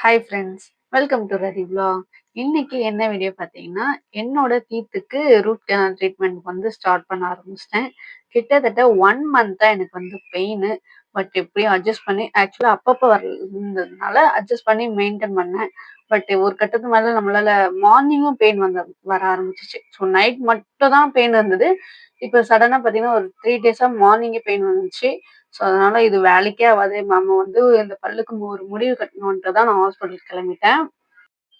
Hi friends welcome to Rathi vlog. இன்னைக்கு என்ன video பார்த்தீங்கன்னா என்னோட டீத்துக்கு ரூட் கனால் ட்ரீட்மெண்ட் வந்து ஸ்டார்ட் பண்ண ஆரம்பிச்சிட்டேன். கிட்டத்தட்ட ஒன் மந்த்தாக எனக்கு வந்து பெயின் பட் எப்படியும் அட்ஜஸ்ட் பண்ணி ஆக்சுவலாக அப்பப்போ வரதுனால அட்ஜஸ்ட் பண்ணி மெயின்டைன் பண்ணேன். பட் ஒரு கட்டத்துக்கு மேலே நம்மளால மார்னிங்கும் பெயின் வந்து வர ஆரம்பிச்சிச்சு. ஸோ நைட் மட்டும் தான் பெயின் இருந்தது. இப்போ சடனாக பார்த்தீங்கன்னா ஒரு த்ரீ டேஸாக மார்னிங்கே பெயின் வந்துச்சு. ஸோ அதனால இது வேலைக்கே ஆகாது. நம்ம வந்து இந்த பல்லுக்கு ஒரு முடிவு கட்டணுன்ட்டு தான் நான் ஹாஸ்பிட்டலுக்கு கிளம்பிட்டேன்.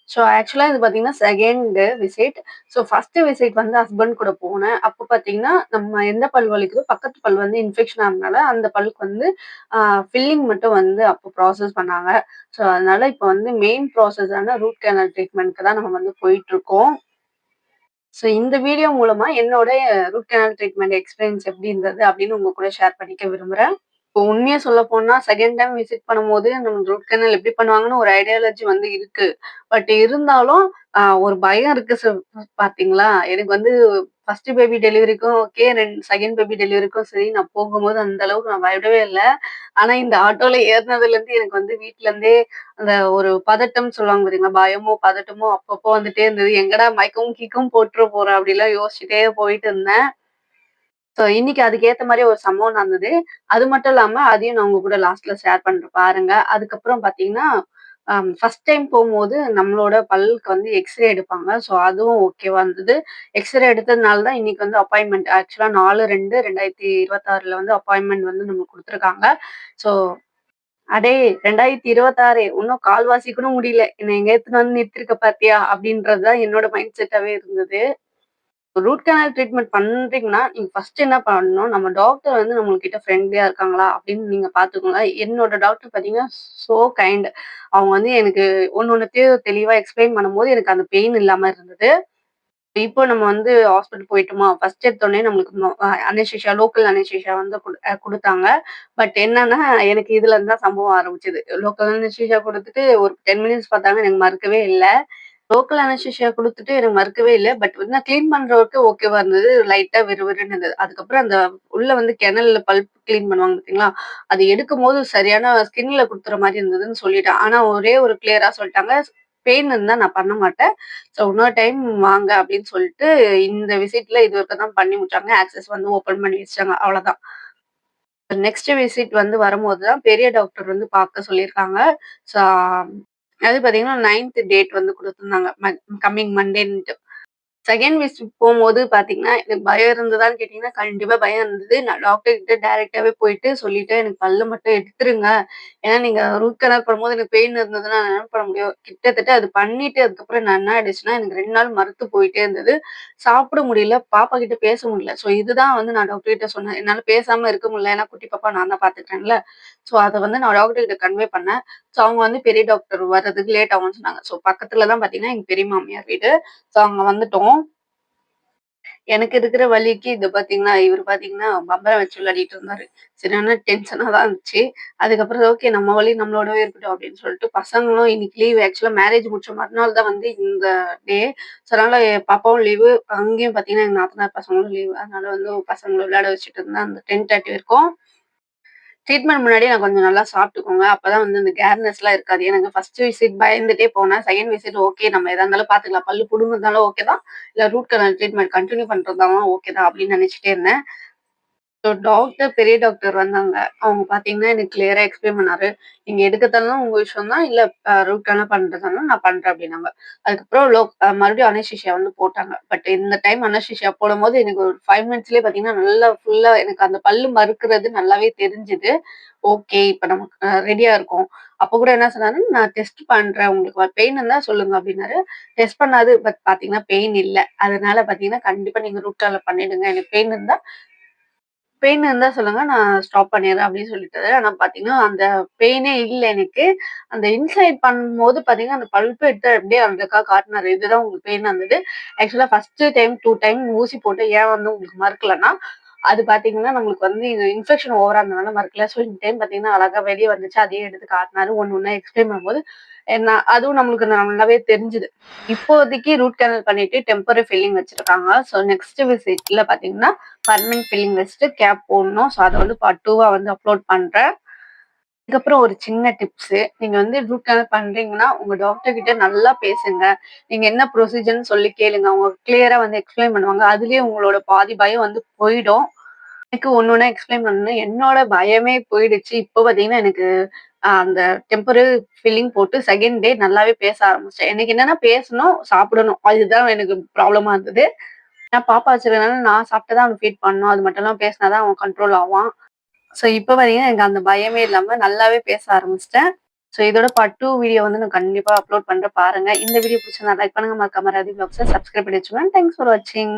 ஸோ ஆக்சுவலாக இது பார்த்தீங்கன்னா second visit so first visit வந்து ஹஸ்பண்ட் கூட போனேன். அப்போ பார்த்தீங்கன்னா நம்ம எந்த பல் வலிக்குதோ பக்கத்து பல் வந்து இன்ஃபெக்ஷன் ஆனதுனால அந்த பல்லுக்கு வந்து ஃபில்லிங் மட்டும் வந்து அப்போ ப்ராசஸ் பண்ணாங்க. ஸோ அதனால இப்போ வந்து மெயின் ப்ராசஸான ரூட் கேனல் ட்ரீட்மெண்ட்க்கு தான் நம்ம வந்து போயிட்டு இருக்கோம் ஸோ இந்த வீடியோ மூலமா என்னோட ரூட் கேனல் ட்ரீட்மெண்ட் எக்ஸ்பீரியன்ஸ் எப்படி இருந்தது அப்படின்னு உங்க கூட ஷேர் பண்ணிக்க விரும்புறேன். இப்போ உண்மையா சொல்ல போனா செகண்ட் டைம் விசிட் பண்ணும்போது நம்ம ரூட் கேனல் எப்படி பண்ணுவாங்கன்னு ஒரு ஐடியாலஜி வந்து இருக்கு. பட் இருந்தாலும் ஒரு பயம் இருக்கு பாத்தீங்களா? எனக்கு வந்து ஃபர்ஸ்ட் பேபி டெலிவரிக்கும் ஓகே ரெண்டு செகண்ட் பேபி டெலிவரிக்கும் சரி நான் போகும்போது அந்த அளவுக்கு நான் பயப்படவே இல்லை. ஆனா இந்த ஆட்டோல ஏறினதுல இருந்து எனக்கு வந்து வீட்டுல இருந்தே அந்த ஒரு பதட்டம் சொல்லுவாங்க பாத்தீங்களா? பயமோ பதட்டமோ அப்பப்போ வந்துட்டே இருந்தது. எங்கடா மயக்கமும் கீக்கும் போட்டுற போறேன் அப்படிலாம் யோசிச்சுட்டே போயிட்டு இருந்தேன். ஸோ இன்னைக்கு அதுக்கேற்ற மாதிரி ஒரு சம்பவம் நடந்தது. அது மட்டும் இல்லாம அதையும் நான் உங்க கூட லாஸ்ட்ல ஷேர் பண்றேன் பாருங்க. அதுக்கப்புறம் பாத்தீங்கன்னா um, ஃபர்ஸ்ட் டைம் போகும்போது நம்மளோட பல்லுக்கு வந்து எக்ஸ்ரே எடுப்பாங்க. ஸோ அதுவும் ஓகேவா இருந்தது. எக்ஸ்ரே எடுத்ததுனால தான் இன்னைக்கு வந்து அப்பாயின்மெண்ட் ஆக்சுவலா நாலு ரெண்டு ரெண்டாயிரத்தி இருபத்தாறுல வந்து அப்பாயின்மெண்ட் வந்து நமக்கு கொடுத்துருக்காங்க. ஸோ அடே ரெண்டாயிரத்தி இருபத்தாறு. இன்னும் கால்வாசி கூட முடியல. என்னை எங்க எடுத்துன்னு வந்து நிறுத்திருக்க பாத்தியா? அப்படின்றதுதான் என்னோட மைண்ட் செட்டாவே இருந்தது. ரூட் கேனல் ட்ரீட்மெண்ட் பண்றீங்கன்னா நீங்க ஃபர்ஸ்ட் என்ன பண்ணணும்? நம்ம டாக்டர் வந்து நம்மள்கிட்ட ஃப்ரெண்ட்லியா இருக்காங்களா? அப்படின்னு நீங்க பாத்துக்கோங்க என்னோட டாக்டர் பாத்தீங்கன்னா சோ கைண்ட் அவங்க வந்து எனக்கு ஒன்னு ஒன்னுத்தையும் தெளிவா எக்ஸ்பிளைன் பண்ணும்போது எனக்கு அந்த பெயின் இல்லாம இருந்தது. இப்போ நம்ம வந்து ஹாஸ்பிட்டல் போயிட்டோமா? ஃபர்ஸ்ட் எடுத்தோடனே நம்மளுக்கு அனேஷிஷா லோக்கல் அனேஷிஷா வந்து கொடுத்தாங்க. பட் என்னன்னா எனக்கு இதுல இருந்தா தான் சம்பவம் ஆரம்பிச்சது. லோக்கல் அனேஷிஷா கொடுத்துட்டு ஒரு டென் மினிட்ஸ் பார்த்தாங்க எனக்கு மறுக்கவே இல்லை. லோக்கல் அனஸ்தீசியா கொடுத்துட்டு எனக்கு மறுக்கவே இல்லை பட் வந்து நான் கிளீன் பண்றவருக்கு ஓகேவா இருந்தது. லைட்டா விறுவிறுன்னு இருந்தது. அதுக்கப்புறம் அந்த உள்ள வந்து கிணல்ல பல்ப் கிளீன் பண்ணுவாங்க பார்த்தீங்களா? அது எடுக்கும் போது சரியான ஸ்கின்ல கொடுத்துற மாதிரி இருந்ததுன்னு சொல்லிட்டேன். ஆனா ஒரே ஒரு கிளியரா சொல்லிட்டாங்க பெயின் இருந்தா நான் பண்ண மாட்டேன். ஸோ இன்னொரு டைம் வாங்க அப்படின்னு சொல்லிட்டு இந்த விசிட்ல இதுவரைக்கும் தான் பண்ணி முடிச்சாங்க. ஆக்சஸ் வந்து ஓப்பன் பண்ணி வச்சிட்டாங்க அவ்வளோதான். நெக்ஸ்ட் விசிட் வந்து வரும்போது தான் பெரிய டாக்டர் வந்து பார்க்க சொல்லியிருக்காங்க. ஸோ அது பார்த்தீங்கன்னா, நைன்த்து டேட் வந்து குடுத்துருந்தாங்க. கம்மிங் மண்டேன்ட்டு. செகண்ட் விசிட் போகும்போது பார்த்தீங்கன்னா, எனக்கு பயம் இருந்ததான்னு கேட்டீங்கன்னா, கண்டிப்பா பயம் இருந்தது. நான் டாக்டர் கிட்ட டைரக்ட்டாவே போயிட்டு சொல்லிட்டு எனக்கு பல்லு மட்டும் எடுத்துருங்க. ஏன்னா நீங்க ரூட் கனர் பண்ணும்போது எனக்கு பெயின் இருந்ததுன்னா நான் என்ன பண்ண முடியும்? கிட்டத்தட்ட அது பண்ணிட்டு அதுக்கப்புறம் நான் என்ன ஆயிடுச்சுன்னா, எனக்கு ரெண்டு நாள் மறுத்து போயிட்டே இருந்தது. சாப்பிட முடியல. பாப்பா கிட்ட பேச முடியல. ஸோ இதுதான் வந்து நான் டாக்டர் கிட்ட சொன்னேன். என்னால் பேசாம இருக்க முடியல. ஏன்னா குட்டி பாப்பா நான் தான் பார்த்துக்கிறேன்ல. ஸோ அதை வந்து நான் டாக்டர் கிட்ட கன்வே பண்ணேன். ஸோ அவங்க வந்து பெரிய டாக்டர் வர்றதுக்கு லேட் ஆகும்னு சொன்னாங்க. ஸோ பக்கத்துல தான் பார்த்தீங்கன்னா, எங்க பெரிய மாமியார் வீடு. ஸோ அவங்க வந்துட்டோம். எனக்கு இருக்கிற வழிக்கு இது பார்த்தீங்கன்னா, இவர் பார்த்தீங்கன்னா பம்பரம் வச்சு விளையாடிட்டு இருந்தாரு. சரியான டென்ஷனா தான் இருந்துச்சு. அதுக்கப்புறம் ஓகே நம்ம வழி நம்மளோடவே இருக்கட்டும் அப்படின்னு சொல்லிட்டு பசங்களும் இன்னைக்கு லீவ் ஆக்சுவலா மேரேஜ் முடிச்ச மறுநாள் தான் வந்து இந்த டே. ஸோ அதனால என் பாப்பாவும் லீவு. அங்கேயும் பார்த்தீங்கன்னா, எங்க நாத்தனார் பசங்களும் லீவு. அதனால வந்து பசங்களும் விளையாட வச்சுட்டு இருந்தா அந்த 10:30 வரைக்கும். ட்ரீட்மெண்ட் முன்னாடி நான் கொஞ்சம் நல்லா சாப்பிட்டுக்கோங்க. அப்பதான் வந்து இந்த கேர்னஸ்லாம் இருக்காது. எனக்கு ஃபர்ஸ்ட் விசிட் பயந்துட்டே போனேன். செகண்ட் விசிட் ஓகே நம்ம எதா இருந்தாலும் பாத்துக்கலாம் பல்லு புடுங்கிறதாலும் ஓகே தான். இல்ல ரூட் கனல் ட்ரீட்மெண்ட் கண்டினியூ பண்றதாலும் ஓகே தான் அப்படின்னு நினைச்சிட்டே இருந்தேன். ஸோ டாக்டர் பெரிய டாக்டர் வந்தாங்க. அவங்க பார்த்தீங்கன்னா, எனக்கு கிளியராக எக்ஸ்பிளைன் பண்ணாரு. நீங்கள் எடுக்கறதாலும் உங்கள் விஷயம் தான். இல்லை ரூட்டெல்லாம் ரூட் நான் பண்ணுறேன் அப்படின்னாங்க. அதுக்கப்புறம் லோ மறுபடியும் அனசிஷியா வந்து போட்டாங்க. பட் இந்த டைம் அனஸ்தீசியா போடும்போது எனக்கு ஒரு ஃபைவ் மினிட்ஸ்லேயே பார்த்தீங்கன்னா, நல்லா ஃபுல்லாக எனக்கு அந்த பல்லு மறுக்கிறது நல்லாவே தெரிஞ்சுது. ஓகே இப்போ நமக்கு ரெடியாக இருக்கும் இருக்கோம். கூட என்ன சொன்னாரு, நான் டெஸ்ட் பண்ணுறேன் உங்களுக்கு பெயின் இருந்தால் சொல்லுங்க அப்படின்னாரு. டெஸ்ட் பண்ணாது பட் பார்த்தீங்கன்னா, பெயின் இல்லை அதனால பார்த்தீங்கன்னா, கண்டிப்பாக நீங்கள் ரூட் கனால் பண்ணிடுங்க. எனக்கு பெயின் இருந்தால் பெயின் இருந்தா சொல்லுங்க. நான் ஸ்டாப் பண்ணிடுறேன் அப்படின்னு சொல்லிட்டாரு. ஆனா பார்த்தீங்கன்னா, அந்த பெயினே இல்ல எனக்கு. அந்த இன்சைட் பண்ணும்போது பார்த்தீங்கன்னா, அந்த பல்பு எடுத்து அப்படியே அவங்களுக்காக காட்டுனாரு. இதுதான் உங்களுக்கு பெயின் வந்தது ஆக்சுவலா ஃபர்ஸ்ட் டைம், டூ டைம் ஊசி போட்டு ஏன் வந்து உங்களுக்கு மறுக்கலன்னா, அது பார்த்தீங்கன்னா, நம்மளுக்கு வந்து இது இன்ஃபெக்ஷன் ஓவரா இருந்தனால மறக்கல ஸோ இந்த டைம் பாத்தீங்கன்னா அழகா வெளியே வந்துச்சு. அதையே எடுத்து காட்டினாரு ஒன்னு ஒன்னா எக்ஸ்பிளைன் பண்ணும்போது, என்ன அதுவும் நம்மளுக்கு நல்லாவே தெரிஞ்சுது. இப்போதைக்கு ரூட் கேனல் பண்ணிட்டு டெம்பரரி ஃபில்லிங் வச்சிருக்காங்க. ஸோ நெக்ஸ்ட் விசிட்ல பாத்தீங்கன்னா பர்மனன்ட் ஃபில்லிங் வச்சுட்டு கேப் போடணும். ஸோ அதை வந்து பார்ட் 2வா வந்து அப்லோட் பண்றேன். அதுக்கப்புறம் ஒரு சின்ன டிப்ஸு நீங்க வந்து ரூட் கேனல் பண்றீங்கன்னா, உங்க டாக்டர் கிட்ட நல்லா பேசுங்க. நீங்க என்ன ப்ரொசீஜர்னு சொல்லி கேளுங்க. அவங்க கிளியரா வந்து எக்ஸ்பிளைன் பண்ணுவாங்க. அதுலயே உங்களோட பாதி பயம் வந்து போயிடும். எனக்கு ஒன்று ஒன்றா எக்ஸ்பிளைன் பண்ணணும் என்னோட பயமே போயிடுச்சு. இப்போ பார்த்தீங்கன்னா, எனக்கு அந்த டெம்பரரி ஃபில்லிங் போட்டு செகண்ட் டே நல்லாவே பேச ஆரம்பிச்சேன் எனக்கு என்னன்னா பேசணும், சாப்பிடணும். அதுதான் எனக்கு ப்ராப்ளமா இருந்தது. நான் பாப்பா வச்சிருக்கனால நான் சாப்பிட்டு தான் அவனுக்கு ஃபீட் பண்ணணும். அது மட்டும் இல்லாம பேசினா தான் அவன் கண்ட்ரோல் ஆவான். ஸோ இப்போ பார்த்தீங்கன்னா, எனக்கு அந்த பயமே இல்லாமல் நல்லாவே பேச ஆரம்பிச்சிட்டேன் ஸோ இதோட பார்ட் டூ வீடியோ வந்து நான் கண்டிப்பாக அப்லோட் பண்ணுறேன் பாருங்க. இந்த வீடியோ பிடிச்சிருந்தா லைக் பண்ணுங்க. மறக்காம ராதி வ்ளாக்ஸ சப்ஸ்கிரைப் பண்ணி வச்சுக்கோங்க. தேங்க்ஸ் ஃபார் வாட்சிங்.